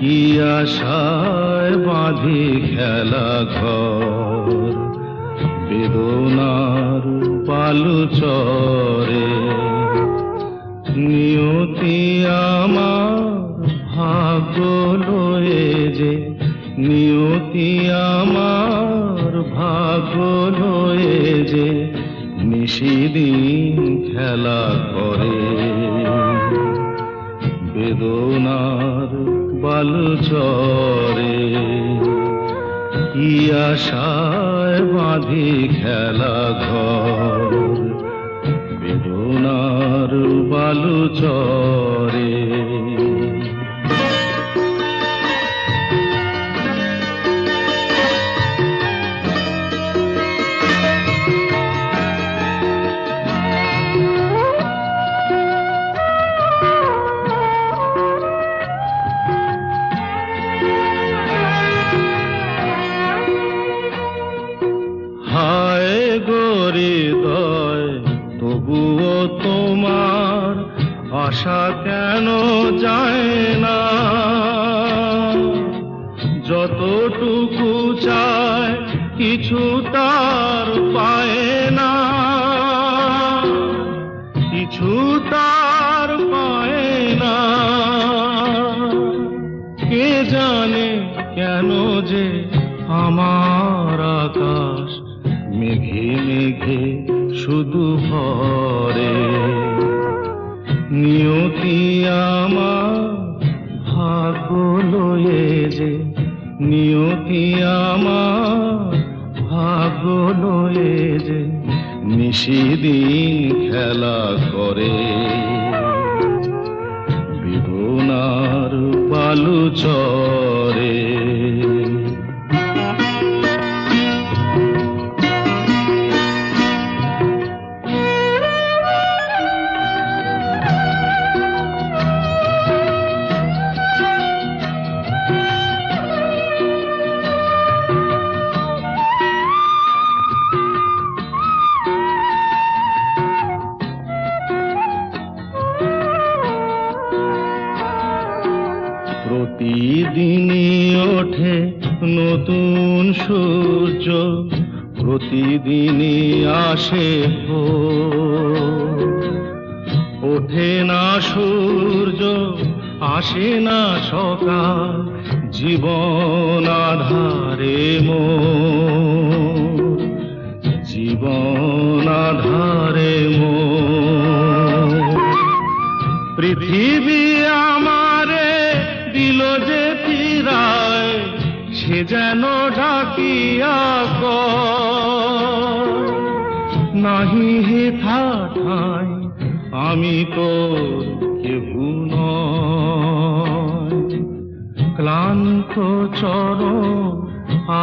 কি আশায় বাঁধি খেলা ঘর? বেদনার পালু চরে। নিয়তি আমার ভাগ্য লয়ে যে, নিয়তি আমার ভাগ্য লয়ে যে, নিশিদিন খেলা করে। বালু চরে ইয়াশায় বাঁধি খেলা ঘর বেদনার বালু চরে। গরিদয়, তবুও তোমার আশা কেন যায় না? যতটুকু চায় কিছু তার পায় না। কিছু তার পায় না। কে জানে কেন যে আমার আকাশ মেঘে মেঘে শুধু ভরে। নিয়তি আমার ভাগ্য লয়ে যে, নিয়তি আমার ভাগ্য লয়ে যে নিশিদিন খেলা করে। বেদনার বালু চরে প্রতিদিনই ওঠে নতুন সূর্য, প্রতিদিনই আসে। ওঠে না সূর্য, আসে না সকাল, জীবন আধারে মোর দিল যে ফিরায়, সে যেন ঢাকিয়া নাহি হে ঠাঠাই আমি তো কেবুন ক্লান্ত চর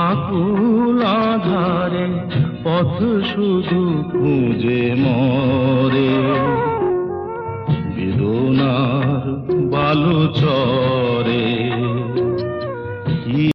আকুল আধারে, পথ শুধু খুঁজে মরে। বেদনার বালুচর করে